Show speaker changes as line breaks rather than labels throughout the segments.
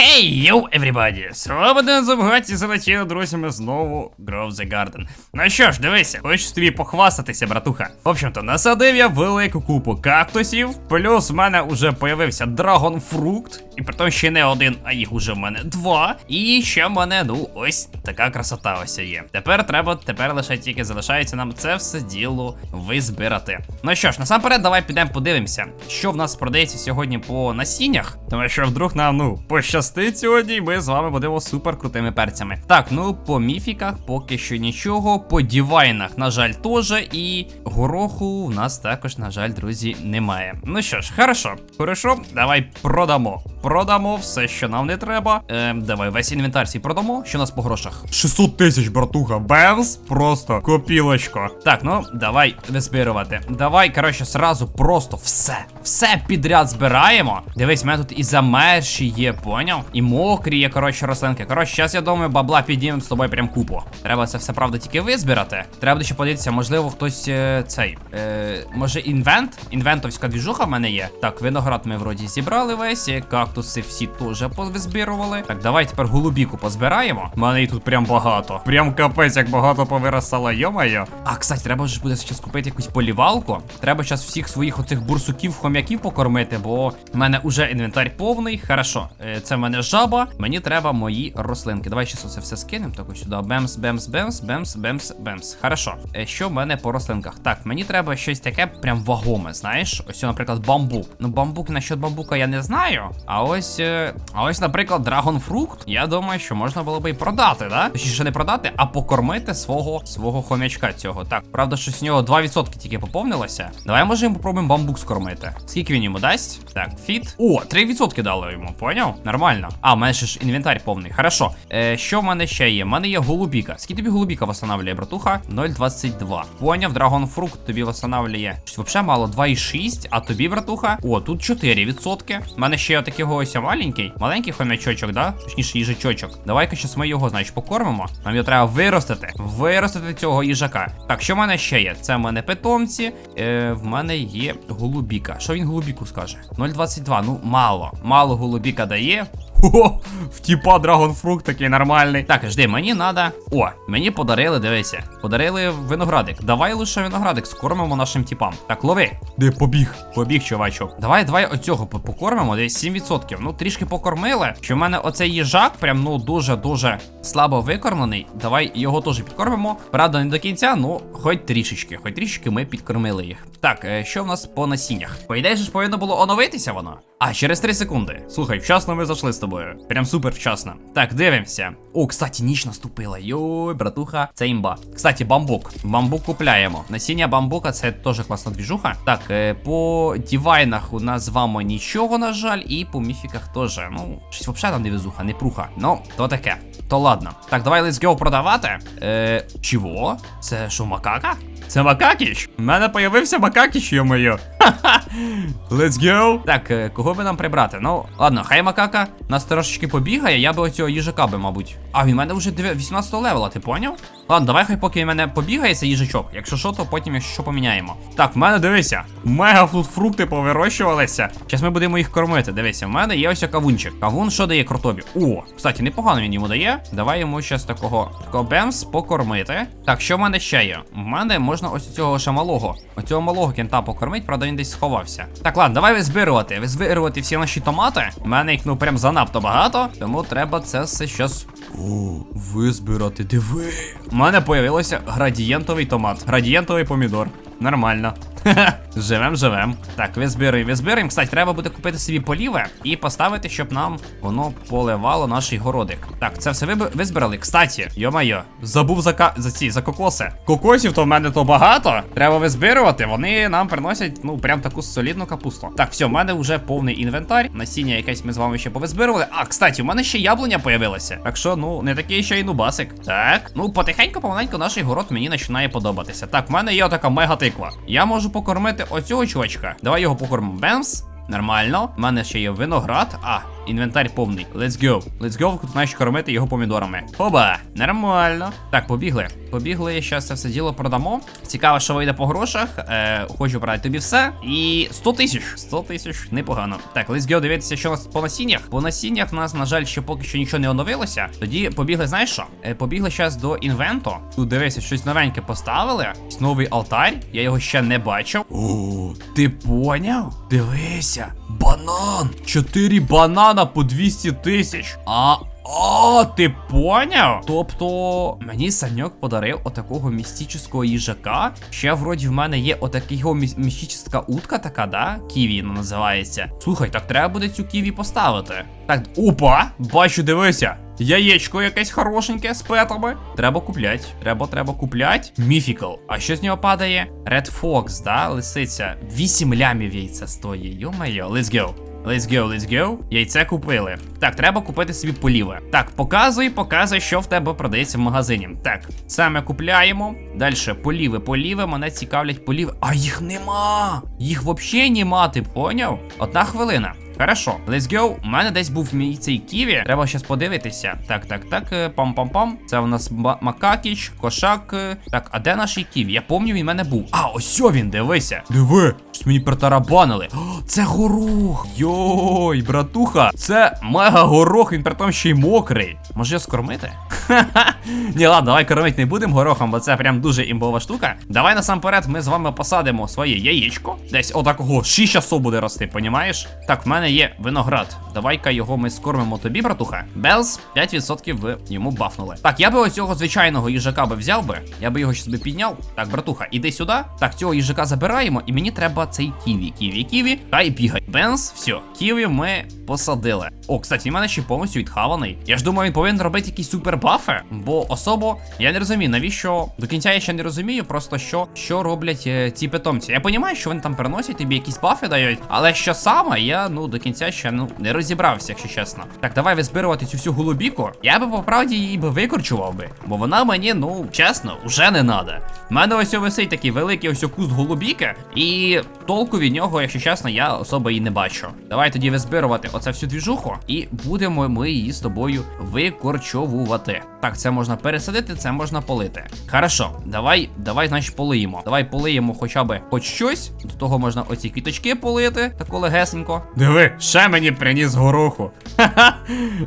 Хей, йоу, everybody! Свободен забгаті залетіли, друзі, ми знову Grove the Garden. Ну що ж, дивися, хочу тобі похвастатися, братуха. В общем-то, насадив я велику купу кактусів, плюс в мене вже появився драгонфрукт, і при тому ще не один, а їх уже в мене два. І ще в мене, ну, ось така красота ось є. Тепер треба, тепер лише тільки залишається нам це все діло визбирати. Ну що ж, насамперед, давай підемо подивимося, що в нас продається сьогодні по насіннях. Тому що вдруг нам, ну, пощастить сьогодні, і ми з вами будемо супер крутими перцями. Так, ну по міфіках поки що нічого. По дівайнах, на жаль, теж. І гороху в нас також, на жаль, друзі, немає. Ну що ж, хорошо, хорошо, давай продамо. Продамо все, що нам не треба. Ем, давай весь інвентар свій продамо. Що у нас по грошах? 600 тисяч, братуха. Бемс, просто копілочко. Так, ну давай визбирувати. Давай, коротше, сразу просто все. Все підряд збираємо. Дивись, в мене тут і замерші є, поняв? І мокрі є, коротше, рослинки. Коротше, зараз я думаю, бабла піднімемо з тобою прям купу. Треба це все правда тільки визбирати. Треба буде ще подивитися, можливо, хтось е, цей. Е, може, інвент? Інвентовська двіжуха в мене є. Так, виноград ми вроді зібрали весь. е, Кактуси всі теж повизбирували. Так, давай тепер голубіку позбираємо. У мене її тут прям багато. Прям капець, як багато повиростало, йомайо. А, кстати, треба ж буде зараз купити якусь полівалку. Треба зараз всіх своїх оцих бурсуків, хом'яків покормити, бо в мене уже інвентар повний. Хорошо, е, це в мене жаба. Мені треба мої рослинки. Давай ще це все скинемо. Так ось сюди. Бемс, бемс, бемс, бемс, бемс, бемс. Хорошо. Е, Що в мене по рослинках? Так, мені треба щось таке прям вагоме, знаєш? Ось, наприклад, бамбук. Ну, бамбук насчет бамбука я не знаю. А ось, е, а ось, наприклад, драгонфрукт. Я думаю, що можна було би і продати, да? Точніше, не продати, а покормити свого свого хомячка цього. Так, правда, щось у нього 2% тільки поповнилося. Давай може йому попробуємо бамбук скормити. Скільки він йому дасть? Так, фіт. О, 3% дали йому, поняв? Нормально. А, в мене ще ж інвентар повний. Хорошо. Е, що в мене ще є? В мене є голубіка. Скільки тобі голубіка восстанавлює, братуха? 0,22. Поняв, драгонфрукт тобі восстанавлює. Взагалі мало 2,6, а тобі, братуха? О, тут 4%. У мене ще такий ось маленький. Маленький хомячочок, да? Точніше, їжачочок. Давай-ка щас ми його, значить, покормимо. Нам його треба виростити. Виростити цього їжака. Так, що в мене ще є? Це в мене питомці. Е, в мене є голубіка. Що він голубіку скаже? 0,22. Ну, мало. Мало голубіка дає. О, в тіпа драгонфрукт такий нормальний. Так, жди, мені надо. О, мені подарили, дивися. Подарили виноградик. Давай лише виноградик скормимо нашим тіпам. Так, лови. Де побіг? Побіг, чувачок. Давай, давай оцього покормимо, десь 7%. Ну, трішки покормили. Що в мене оцей їжак, прям ну дуже-дуже слабо викормлений. Давай його теж підкормимо. Правда, не до кінця, ну хоч трішечки, хоч трішечки ми підкормили їх. Так, е, що в нас по насіннях? По ідеї ж повинно було оновитися воно. А, через 3 секунди. Слухай, вчасно ми зайшли з тобою. Прям супер вчасно. Так, дивимося. О, кстати, ніч наступила. Йой, братуха, це імба. Кстати, бамбук. Бамбук купляємо. Насіння бамбука це теж класна двіжуха. Так, е, по дівайнах у нас з вами нічого, на жаль, і по міфіках теж. Ну, щось взагалі там не везуха, не пруха. Ну, то таке. То ладно. Так, давай let's go продавати. Е, чого? Це що, макака? Це Макакіч? У мене появився Макакіч, йо-моє. Let's go. Так, е, кого би нам прибрати? Ну, ладно, хай Макака нас трошечки побігає, я би оцього їжака би, мабуть. А, він мене вже 18 левела, ти поняв? Ладно, давай хай поки в мене побігає цей їжачок. Якщо що, то потім, якщо що, поміняємо. Так, в мене дивися, мега фрукти повирощувалися. Зараз ми будемо їх кормити. Дивися, в мене є ось кавунчик. Кавун що дає кротові? О, кстати, непогано він йому дає. Давай йому щас такого такого бемс покормити. Так, що в мене ще є? В мене можна ось цього ще малого. Оцього малого кента покормити, правда, він десь сховався. Так, ладно, давай визбирувати. Визбирувати всі наші томати. У мене їх ну прям занадто багато. Тому треба це все щось. О, визбирати, диви. У мене появилося градієнтовий томат. Градієнтовий помідор. Нормально. Живем, живем. Так, визбирай, визбираємо. Кстати, треба буде купити собі поліве і поставити, щоб нам воно поливало наш городик. Так, це все ви визбирали. Кстати, йо-майо, забув за ка... за ці за кокоси. Кокосів то в мене то багато. Треба визбирувати. Вони нам приносять, ну, прям таку солідну капусту. Так, все, в мене вже повний інвентар. Насіння якесь ми з вами ще повизбирували. А, кстати, у мене ще яблуня появилася. Так що, ну, не такий ще й нубасик. Так, ну потихеньку, помаленьку наш город мені починає подобатися. Так, в мене є така мега тиква. Я можу покормити оцього чувачка. Давай його покормимо. Бемс. Нормально. У мене ще є виноград. А, інвентар повний. Let's go. Let's go, тут кормити його помідорами. Оба, нормально. Так, побігли. Побігли, зараз це все діло продамо. Цікаво, що вийде по грошах. Е, хочу брати тобі все. І 100 тисяч. 100 тисяч, непогано. Так, let's go, дивитися, що у нас по насіннях. По насіннях в нас, на жаль, ще поки що нічого не оновилося. Тоді побігли, знаєш що? Е, побігли зараз до інвенту. Тут дивися, щось новеньке поставили. Новий алтарь. Я його ще не бачив. О, ти поняв? Дивися. Банан! Чотири банана по 200 тисяч. А. О, ти поняв? Тобто мені Саньок подарив отакого містичного їжака. Ще вроді в мене є отакого міс- містична утка, така, да? Ківі вона називається. Слухай, так треба буде цю ківі поставити. Так, опа! Бачу, дивися. Яєчко якесь хорошеньке з петами. Треба куплять. Треба, треба куплять. Міфікл. А що з нього падає? Red Fox, да? Лисиця. 8 лямів яйця стоїть. Йо-моє, let's go. Let's go, let's go. Яйце купили. Так, треба купити собі поліве. Так, показуй, показуй, що в тебе продається в магазині. Так, саме купляємо. Далі поліви, поліви. Мене цікавлять поліви. А їх нема! Їх взагалі нема, ти поняв? Одна хвилина. Хорошо, let's go. У мене десь був мій цей ківі. Треба щас подивитися. Так, так, так. е, Пам-пам-пам. Це у нас Макакіч, кошак. е. Так, а де наш ківі? Я пам'ятаю, він в мене був. А, ось він, дивися. Диви, щось мені протарабанили. Це горох. Йой, братуха. Це мега горох, він при тому ще й мокрий. Може його скормити? Ха-ха. Ні, ладно, давай кормити не будемо горохом, бо це прям дуже імбова штука. Давай насамперед ми з вами посадимо своє яєчко. Десь отакого 6 часов буде рости, понімаєш? Так, в мене є виноград. Давай-ка його ми скормимо тобі, братуха. Белз, 5% ви йому бафнули. Так, я би оцього звичайного їжака би взяв би. Я би його щас би підняв. Так, братуха, іди сюди. Так, цього їжака забираємо, і мені треба цей ківі. Ківі, ківі. Хай бігай. Бенз, все, ківі ми посадили. О, кстати, в мене ще повністю відхаваний. Я ж думаю, він повинен робити якісь супер бафи, бо особо я не розумію, навіщо до кінця я ще не розумію, просто що, що роблять е, ці питомці. Я розумію, що вони там приносять тобі якісь бафи дають, але що саме, я ну до кінця ще ну не розібрався, якщо чесно. Так, давай визбирувати цю всю голубіку. Я би по правді її би викорчував би, бо вона мені, ну чесно, вже не надо. У мене ось висить такий великий ось куст голубіки, і толку від нього, якщо чесно, я особо і не бачу. Давай тоді визбирувати оце всю двіжуху, і будемо ми її з тобою викорчовувати. Так, це можна пересадити, це можна полити. Хорошо, давай, давай, значить, полиємо. Давай полиємо хоча б хоч щось. До того можна оці квіточки полити, тако легесенько. Диви, ще мені приніс гороху. Ха-ха,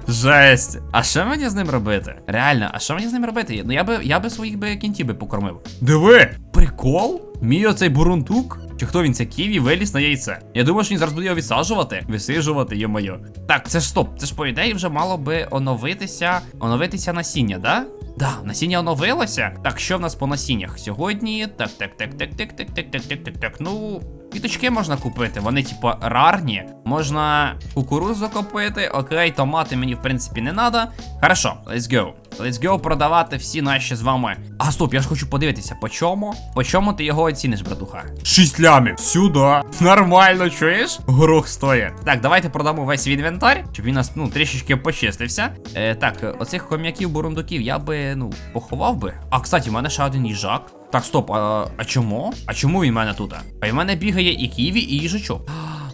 жесть. А що мені з ним робити? Реально, а що мені з ним робити? Ну я би я би своїх би кінтів би покормив. Диви! Прикол? Мій оцей бурундук? Чи хто він це ківі виліз на яйце? Я думаю, що він зараз буде його відсаджувати, висижувати, йо-моє. Так, це ж стоп. Це ж по ідеї вже мало би оновитися. Оновитися насіння, да? Да, насіння оновилося. Так, що в нас по насіннях? Сьогодні. Так, так, так, так, так, так, так, так, так, так, так. Ну. Квіточки можна купити, вони, типу, рарні. Можна кукурузу купити. Окей, томати мені, в принципі, не треба. Хорошо, let's go. Let's go продавати всі наші з вами. А стоп, я ж хочу подивитися, по чому? По чому ти його оціниш, братуха? Шість лямів. Сюди. Нормально, чуєш? Горох стоїть. Так, давайте продамо весь інвентар, щоб він нас, ну, трішечки почистився. Е, так, оцих хом'яків бурундуків я би, ну, поховав би. А, кстати, в мене ще один їжак. Так, стоп, а, а чому? А чому він в мене тут? А в мене бігає і ківі, і їжачок.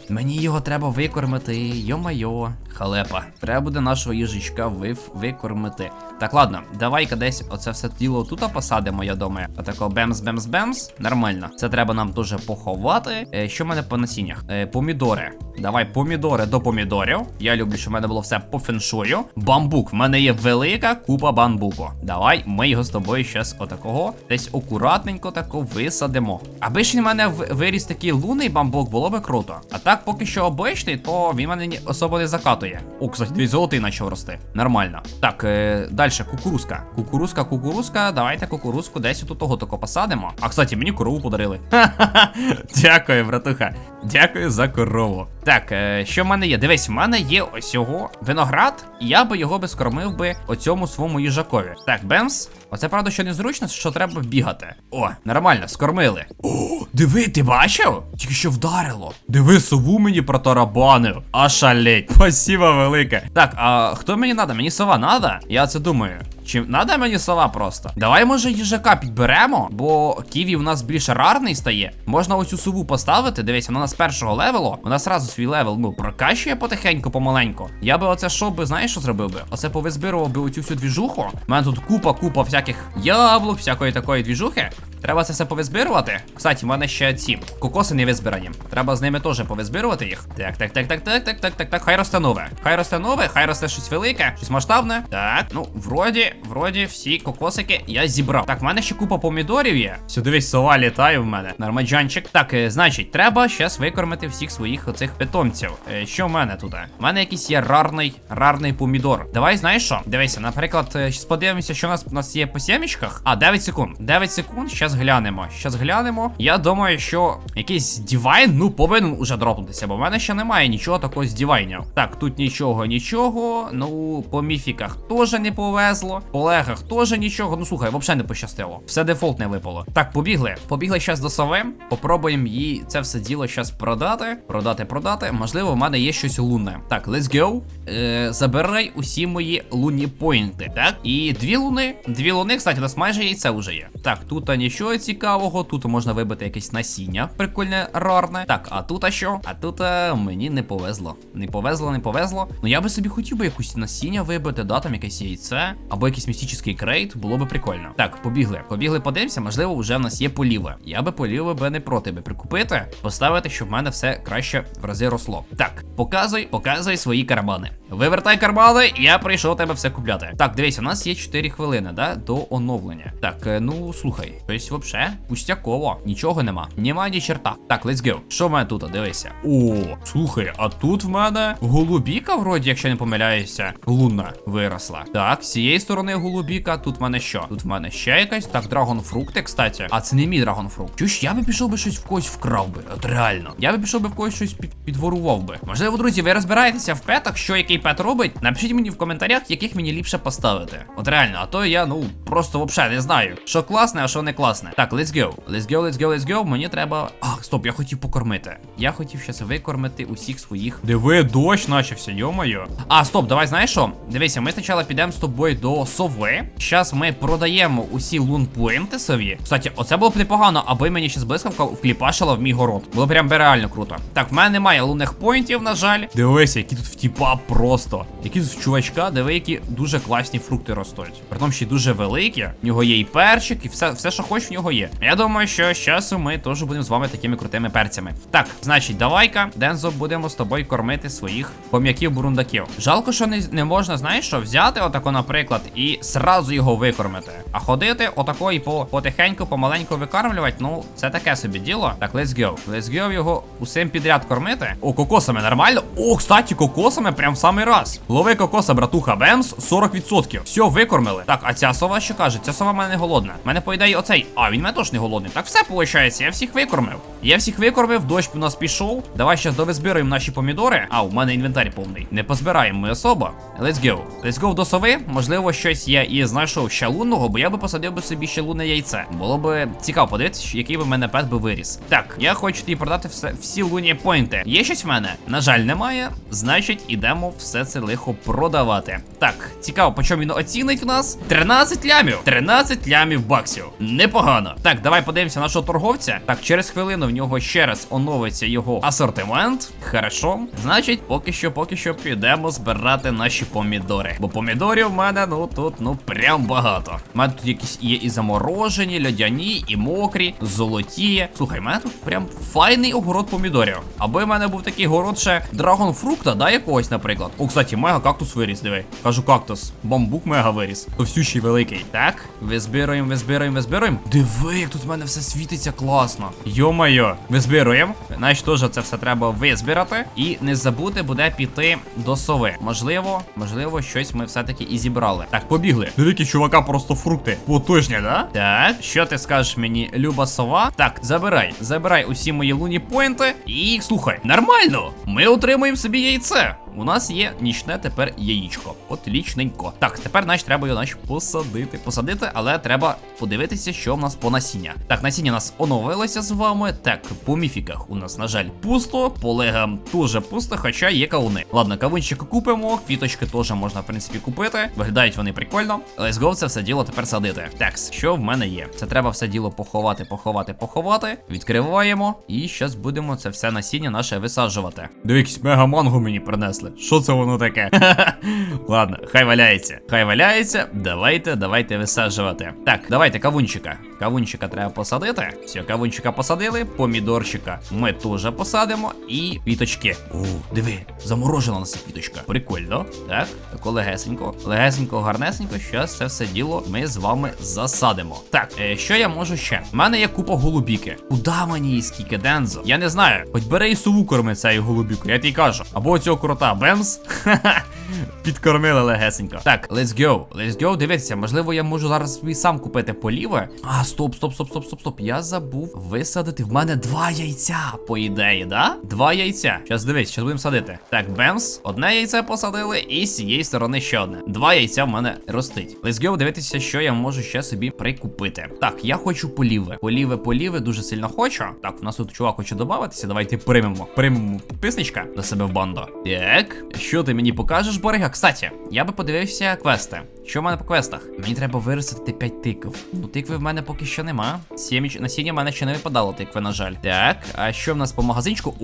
Мені його треба викормити. Йо-майо, халепа. Треба буде нашого їжачка вив викормити. Так, ладно, давай-ка десь оце все діло тут посадимо, я думаю. Отако бемс-бемс-бемс. Нормально. Це треба нам дуже поховати. Е, що в мене по насіннях? Е, помідори. Давай помідори до помідорів. Я люблю, щоб в мене було все по феншую. Бамбук. В мене є велика купа бамбуку. Давай ми його з тобою щас отакого десь акуратненько тако висадимо. Аби ж в мене виріс такий лунний бамбук, було би круто. А так, поки що обичний, то він мене особо не закатує. О, кстати, дві золотий почав рости. Нормально. Так, е, далі кукурузка. Кукурузка, кукурузка. Давайте кукурузку десь у того посадимо. А кстати, мені корову подарили. Ха-ха-ха. Дякую, братуха. Дякую за корову. Так, е, що в мене є? Дивись, в мене є ось його виноград, і я би його би скормив би оцьому своєму їжакові. Так, Бемс. Оце правда, що незручно, що треба бігати. О, нормально, скормили. О, диви, ти бачив? Тільки що вдарило. Диви, сову мені протарабанив. А шалеть. Спасибо велике. Так, а хто мені надо? Мені сова надо? Я це думаю. Чи надо мені сова просто? Давай, може, їжака підберемо, бо ківі у нас більш рарний стає. Можна оцю сову поставити. Дивись, вона з першого левелу. Вона сразу свій левел ну прокачує потихеньку, помаленьку. Я би оце що би, знаєш, що зробив би? Оце повизбирував би оцю всю двіжуху. У мене тут купа, купа всяких яблук, всякої такої двіжухи. Треба це все повизбирувати. Кстати, в мене ще ці кокоси не визбирані. Треба з ними теж повизбирувати їх. Так, так, так, так, так, так, так, так, так. Хай росте нове. Хай росте нове, хай росте щось велике, щось масштабне. Так, ну, вроді, вроді, всі кокосики я зібрав. Так, в мене ще купа помідорів є. Все, дивись, сова літає в мене. Нормаджанчик. Так, е, значить, треба щас викормити всіх своїх оцих питомців. Е, що в мене тут? У мене якийсь є рарний, рарний помідор. Давай, знаєш що? Дивися, наприклад, е, подивимося, що у нас у нас є по сімечках. А, 9 секунд. 9 секунд, щас глянемо. Щас глянемо. Я думаю, що якийсь дівайн, ну, повинен уже дропнутися, бо в мене ще немає нічого такого з дівайнів. Так, тут нічого, нічого. Ну, по міфіках теж не повезло. По легах теж нічого. Ну слухай, взагалі не пощастило. Все дефолт не випало. Так, побігли. Побігли зараз до сови. Попробуємо їй це все діло зараз продати. Продати, продати. Можливо, в мене є щось лунне. Так, let's go. Е, забирай усі мої лунні поінти. Так, і дві луни. Дві луни, кстати, у нас майже яйце вже є. Так, тут нічого цікавого. Тут можна вибити якесь насіння. Прикольне, рарне. Так, а тут а що? А тут а, мені не повезло. Не повезло, не повезло. Ну я би собі хотів би якусь насіння вибити, да, там якесь яйце, або якийсь містичний крейт, було би прикольно. Так, побігли. Побігли, подивимося, можливо, вже в нас є поліве. Я би поліве би не проти би прикупити, поставити, щоб в мене все краще в рази росло. Так, показуй, показуй свої кармани. Вивертай кармани, я прийшов тебе все купляти. Так, дивись, у нас є 4 хвилини, да, до оновлення. Так, е, ну слухай, щось вообще пустяково, нічого нема. Нема ні черта. Так, let's go. Що в мене тут? Дивися. О, слухай, а тут в мене голубіка, вроді, якщо не помиляюся, лунна виросла. Так, з цієї сторони голубіка, тут в мене що? Тут в мене ще якась. Так, драгонфрукти, кстати. А це не мій драгонфрукт. Чуєш, я би пішов би щось в когось вкрав би. От реально. Я би пішов би в когось щось під, підворував би. Можливо, друзі, ви розбираєтеся в петах, що який пет робить. Напишіть мені в коментарях, яких мені ліпше поставити. От реально, а то я, ну, просто взагалі не знаю, що класне, а що не класне. Так, let's go. Let's go, let's go, let's go. Мені треба. А, стоп, я хотів покормити. Я хотів щас викормити усіх своїх. Диви, дощ начався, йомаю. А, стоп, давай знаєш що? Дивися, ми спочатку підемо з тобою до сови. Зараз ми продаємо усі лунпоінти сові. Кстати, оце було б непогано, аби мені ще блискавка вкліпашила в мій город. Було прям реально круто. Так, в мене немає лунних поінтів, на жаль. Дивися, які тут втіпа просто. Які тут чувачка, диви, які дуже класні фрукти ростуть. Притом ще дуже великі. В нього є і перчик, і все, все, що хочеш, в нього є. Я думаю, що з часу ми теж будемо з вами такими крутими перцями. Так, значить, давай-ка, Дензо, будемо з тобою кормити своїх пом'яків бурундаків. Жалко, що не, не можна, знаєш що, взяти отако, наприклад, і сразу його викормити. А ходити отако і по потихеньку, помаленьку викармлювати, ну, це таке собі діло. Так, let's go. Let's go його усім підряд кормити. О, кокосами нормально. О, кстати, кокосами прям в самий раз. Лови кокоса, братуха, Бемс, 40%. Все, викормили. Так, а ця сова що каже? Ця сова в мене не голодна. У мене, по оцей. А, він мене теж не голодний. Так все виходить, я всіх викормив. Я всіх викормив, дощ у нас пішов. Давай ще довизбираємо наші помідори. А, у мене інвентар повний. Не позбираємо ми особо. Let's go. Let's go до сови. Можливо, щось я і знайшов ще лунного, бо я би посадив би собі ще лунне яйце. Було би цікаво подивитися, який би в мене пет би виріс. Так, я хочу тобі продати все, всі лунні поінти. Є щось в мене? На жаль, немає. Значить, ідемо все це лихо продавати. Так, цікаво, по чому він оцінить в нас? 13 лямів. 13 лямів баксів. Непогано. Так, давай подивимося нашого торговця. Так, через хвилину в нього ще раз оновиться його асортимент. Хорошо. Значить, поки що, поки що підемо збирати наші помідори. Бо помідорів в мене, ну тут, ну прям багато. У мене тут якісь є і заморожені, льодяні, і мокрі, золоті. Слухай, в мене тут прям файний огород помідорів. Аби в мене був такий город ще драгонфрукта, да, якогось, наприклад. О, кстати, мега кактус виріс, диви. Кажу кактус. Бамбук мега виріс. Товсющий великий. Так, визбираємо, визбираємо, визбираємо. Диви, як тут в мене все світиться класно. Йо-моє, визбираємо. Значить, теж це все треба визбирати. І не забути буде піти до сови. Можливо, можливо, щось ми все-таки і зібрали. Так, побігли. Великі чувака, просто фрукти. Потужні, да? Так, що ти скажеш мені, люба сова? Так, забирай, забирай усі мої луні поінти. І слухай, нормально. Ми отримуємо собі яйце. У нас є нічне тепер яєчко. Отлічненько. Так, тепер значить, треба його значить, посадити. Посадити, але треба подивитися, що в нас по насіння. Так, насіння у нас оновилося з вами. Так, по міфіках у нас, на жаль, пусто, по легам теж пусто, хоча є кавуни. Ладно, кавунчики купимо, квіточки теж можна, в принципі, купити. Виглядають вони прикольно. Let's go це все діло тепер садити. Так, що в мене є? Це треба все діло поховати, поховати, поховати. Відкриваємо. І зараз будемо це все насіння наше висаджувати. Дивіться, мега манго мені принесли. Що це воно таке? Ладно, хай валяється. Хай валяється. Давайте, давайте висаджувати. Так, давайте кавунчика. Кавунчика треба посадити. Все, кавунчика посадили, помідорчика ми теж посадимо. І квіточки. О, диви, заморожена у нас квіточка. Прикольно. Так, тако легесенько. Легесенько, гарнесенько. Щас це все діло ми з вами засадимо. Так, е, що я можу ще? У мене є купа голубіки. Куда мені скільки дензо? Я не знаю. Хоч бери і сову корми цією голубікою, я тобі кажу. Або цього крота Бемс. Підкормили легесенько. Так, let's go. Let's go. Дивіться, можливо, я можу зараз собі сам купити поліве. А, стоп, стоп, стоп, стоп, стоп, стоп. Я забув висадити. В мене два яйця, по ідеї, да? Два яйця. Щас дивись, щас будемо садити. Так, бемс, одне яйце посадили, і з цієї сторони ще одне. Два яйця в мене ростить. Let's go, дивитися, що я можу ще собі прикупити. Так, я хочу поліве. Поліве, поліве, дуже сильно хочу. Так, в нас тут чувак хоче додатися. Давайте приймемо. Приймемо підписничка до себе в банду. Так, що ти мені покажеш, Борига? Кстати, я би подивився квести. Що в мене по квестах? Мені треба виростити 5 тикв. Ну, тикви в мене поки що нема. Сіміч... Насіння в мене ще не випадало тикви, на жаль. Так, а що в нас по магазинчику?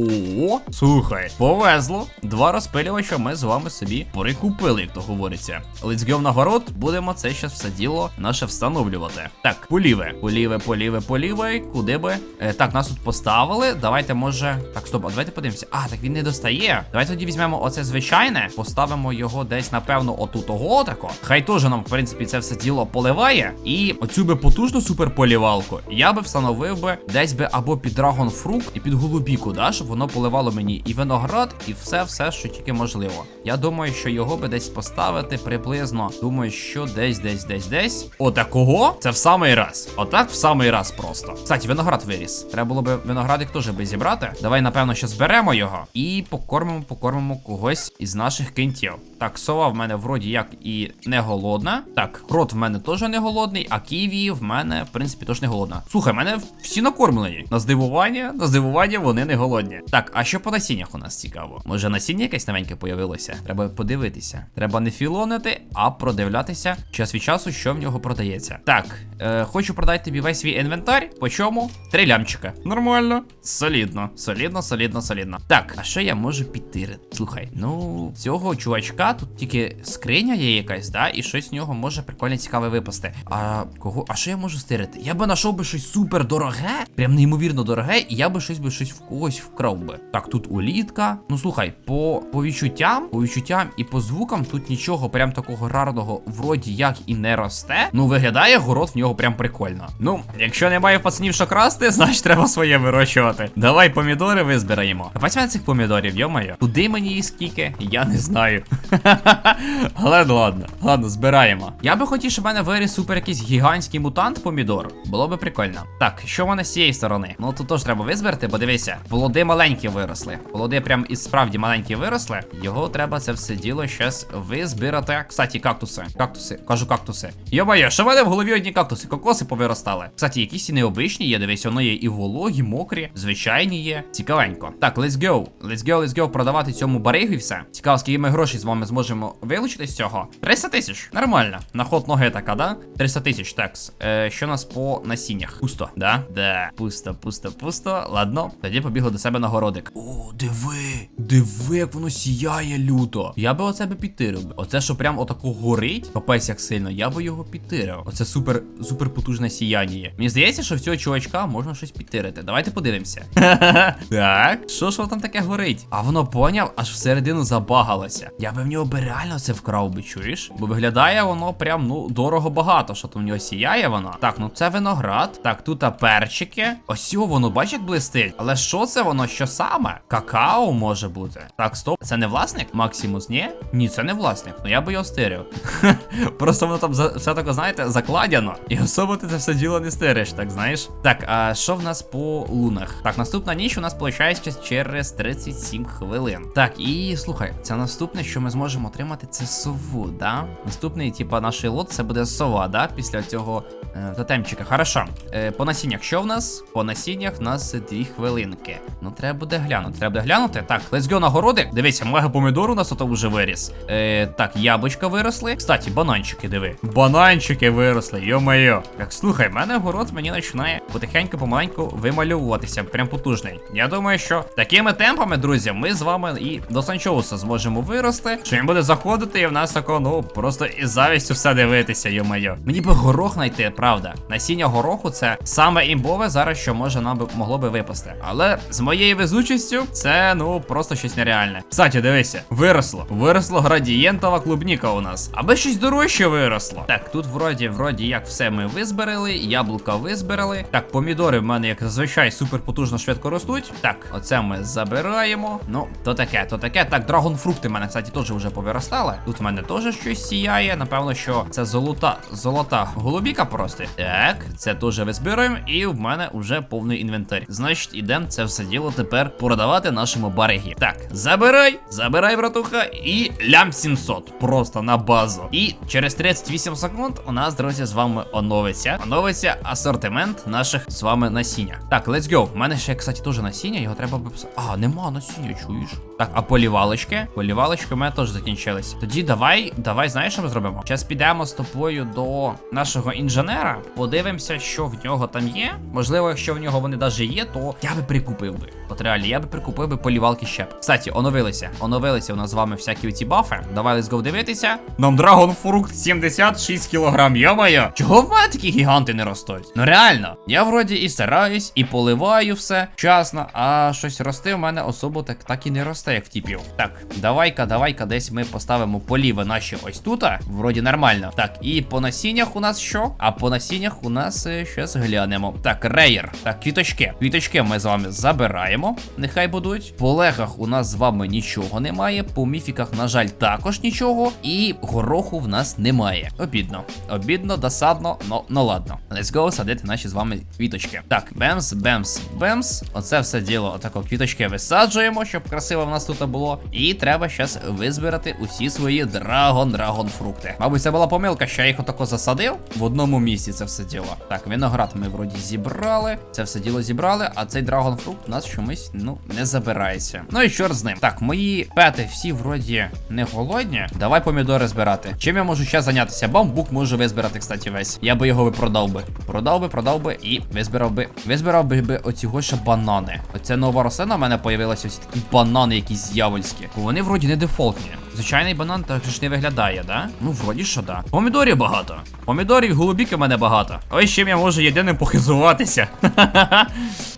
О, слухай, повезло. Два розпилювача ми з вами собі прикупили, як то говориться. Let's go на город, будемо це щас все діло наше встановлювати. Так, поліве, поліве, поліве, поліве. Куди би? Е, так, нас тут поставили. Давайте, може. Так, стоп, а давайте подивимося. А, так він не достає. Давайте тоді візьмемо оце звичайне, поставимо його десь, напевно, отут ого тако. Хай теж нам, в принципі, це все діло поливає. І оцю би потужну суперполівалку я би встановив би десь би або під Fruit і під голубіку, да, щоб воно поливало мені і виноград, і все-все, що тільки можливо. Я думаю, що його би десь поставити приблизно. Думаю, що десь, десь, десь, десь. Отакого? Це в самий раз. Отак в самий раз просто. Кстати, виноград виріс. Треба було би виноградик теж би зібрати. Давай, напевно, що зберемо його і покормимо, покормимо когось із наших кентів. Так, сова в мене вроді як і не голодна. Так, крот в мене теж не голодний, а ківі в мене, в принципі, теж не голодна. Слухай, в мене всі накормлені. На здивування, на здивування вони не голодні. Так, а що по насіннях у нас цікаво? Може насіння якесь новеньке появилося? Треба подивитися. Треба не філонити, а продивлятися час від часу, що в нього продається. Так, е, хочу продати тобі весь свій інвентар. По чому? Три лямчика. Нормально. Солідно, солідно, солідно, солідно. Так, а що я можу підтирити? Слухай, ну цього чувачка тут тільки скриня є якась, да, і щось з нього може прикольно цікаве випасти. А кого? А що я можу стирити? Я би знайшов би щось супер дороге, прям неймовірно дороге, і я би щось би щось в когось вкрав би. Так, тут улітка. Ну слухай, по, по відчуттям, по відчуттям і по звукам тут нічого прям такого рарного вроді як і не росте. Ну виглядає город в нього прям прикольно. Ну, якщо немає пацанів, що красти, значить треба своє вирощувати. Давай помідори визбираємо. А бачите цих помідорів, йомаю. Куди мені їх скільки? Я не знаю. Але ладно, ладно, збираємо. Я би хотів, щоб в мене виріс супер якийсь гігантський мутант помідор. Було би прикольно. Так, що в мене з цієї сторони? Ну тут теж треба визбирати, бо дивися, плоди маленькі виросли. Плоди прям і справді маленькі виросли. Його треба це все діло щас визбирати. Кстати, кактуси. Кактуси, кажу кактуси. Йо-моє, що в мене в голові одні кактуси, кокоси повиростали. Кстати, якісь і необичні є, дивись, воно є і вологі, мокрі, звичайні є. Цікавенько. Так, let's go. Let's go, let's go продавати цьому баригу і все. Цікаво, скільки ми грошей з вами зможемо вилучити з цього. 300 тисяч. Нормально. На ход ноги така, да? 300 тисяч, такс. Е, що у нас по насіннях? Пусто, да? Да. Пусто, пусто, пусто. Ладно, тоді побігли до себе на городик. О, диви. Диви, як воно сіяє люто. Я би оце би підтирив. Оце, що прям отако горить, капець як сильно, я би його підтирив. Оце супер, супер потужне сіяння. Мені здається, що в цього чувачка можна щось підтирити. Давайте подивимося. Так, що ж воно там таке горить? А воно поняв, аж всередину забагалося. Я би в нього би реально це вкрав би, чуєш? Бо виглядає. воно прям ну дорого багато. Що там в нього сіяє воно? Так, ну це виноград. Так, тут перчики. Ось його, воно бачить як блистить. Але що це воно? Що саме? Какао може бути. Так, стоп. Це не власник? Максимус, ні? Ні, це не власник. Ну я би його стирив. Просто воно там все таке, знаєте, закладено. І особо ти це все діло не стириш, так знаєш. Так, а що в нас по лунах? Так, наступна ніч у нас виходить через 37 хвилин. Так, і слухай, це наступне, що ми зможемо отримати, це сову, да? Наступний, типа, наш лот, це буде сова, да? Після цього е, тотемчика. Хорошо. Е, по насіннях, що в нас? По насіннях в нас дві хвилинки. Ну, треба буде глянути. Треба буде глянути. Так, let's go нагороди. Дивіться, мега помідор у нас ото вже виріс. Е, так, яблучка виросли. Кстати, бананчики, диви. Бананчики виросли, йо-моє. Так, слухай, мене город мені починає потихеньку, помаленьку вимальовуватися. Прям потужний. Я думаю, що такими темпами, друзі, ми з вами і до Санчоуса зможемо вирости. Що він буде заходити, і в нас тако, ну, просто із завістю все дивитися, йо-моє. Мені би горох знайти, правда. Насіння гороху це саме імбове зараз, що може нам би могло би випасти. Але з моєю везучістю це ну просто щось нереальне. Кстати, дивися, виросло. Виросло градієнтова клубніка у нас. Аби щось дорожче виросло. Так, тут вроді, вроді як все ми визбирали, яблука визбирали. Так, помідори в мене, як зазвичай, супер потужно швидко ростуть. Так, оце ми забираємо. Ну, то таке, то таке. Так, драгонфрукти в мене, кстати, теж вже повиростали. Тут в мене теж щось сіяє. Напевно, що це золота, золота голубіка просто. Так, це теж визбираємо, і в мене вже повний інвентар. Значить, ідемо це все діло тепер продавати нашому баригі. Так, забирай, забирай, братуха, і лям 700. Просто на базу. І через 38 секунд у нас, друзі, з вами оновиться. Оновиться асортимент наших з вами насіння. Так, let's go. У мене ще, кстати, теж насіння, його треба виписати. А, нема насіння, чуєш? Так, а полівалочки? Полівалочки у мене теж закінчились. Тоді давай, давай, знаєш, що ми зробимо? Зараз підемо з тобою до нашого інженера, подивимося, що в нього там є. Можливо, якщо в нього вони навіть є, то я би прикупив би. От реально, я би прикупив би полівалки ще. б. Кстати, оновилися. Оновилися у нас з вами всякі ці бафи. Давай let's дивитися. Нам драгонфрукт 76 кілограм, йо-моє. Чого в мене такі гіганти не ростуть? Ну реально, я вроді і стараюсь, і поливаю все вчасно, а щось рости в мене особо так, так і не росте, як в типів. Так, давай-ка, давай-ка десь ми поставимо поліви наші ось тут. Вроді нормально. Так, і по насіннях у нас що? А по насіннях у нас е, щас глянемо. Так, рейер. Так, квіточки. Квіточки ми з вами забираємо. Нехай будуть. По легах у нас з вами нічого немає. По міфіках, на жаль, також нічого. І гороху в нас немає. Обідно. Обідно, досадно, но ну ладно. Let's go садити наші з вами квіточки. Так, бемс, бемс, бемс. Оце все діло. Отако квіточки висаджуємо, щоб красиво в нас тут було. І треба зараз визбирати усі свої драгон драгон фрукти. Мабуть, це була помилка, що я їх отако засадив в одному місці. Це все діло. Так, виноград ми вроді зібрали. Це все діло зібрали, а цей драгон фрукт у нас чомусь ну не забирається. Ну і чорт з ним. Так, мої пети всі вроді не голодні. Давай помідори збирати. Чим я можу ще зайнятися? Бамбук можу визбирати, кстати, весь. Я би його би продав би. Продав би, продав би і визбирав би. Визбирав би, би оці ще банани. Оце нова рослина в мене появилася ось такі банани, якісь дьявольські. Вони вроді не дефолтні. Звичайний банан так ж не виглядає, да? Ну, вроді що да. Помідорів багато. Помідорів голубіки в мене багато. Ось чим я можу єдиним похизуватися.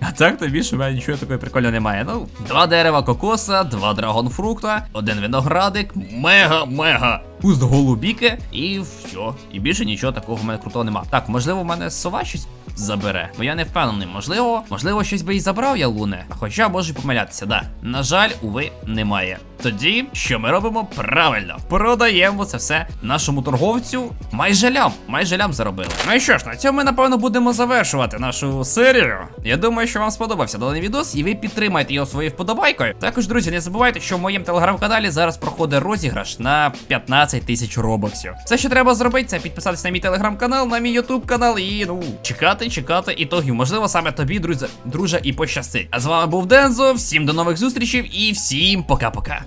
А так тобі більше в мене нічого такого прикольного немає. Ну, два дерева кокоса, два драгонфрукта, один виноградик, мега-мега. Пуст голубіки і все. І більше нічого такого в мене крутого нема. Так, можливо, в мене сова щось забере. Бо я не впевнений. Можливо, можливо, щось би і забрав я луне. Хоча можу помилятися, да. На жаль, уви, немає. Тоді, що ми робимо правильно? Продаємо це все нашому торговцю. Майже лям, майже лям заробили. Ну і що ж, на цьому ми напевно будемо завершувати нашу серію. Я думаю, що вам сподобався даний відос, і ви підтримаєте його своєю вподобайкою. Також, друзі, не забувайте, що в моєму телеграм-каналі зараз проходить розіграш на 15 тисяч робоксів. Все, що треба зробити, це підписатися на мій телеграм-канал, на мій ютуб канал і ну чекати, чекати ітогів. Можливо, саме тобі, друзі, друже, і пощастить. А з вами був Дензо. Всім до нових зустрічей і всім пока-пока.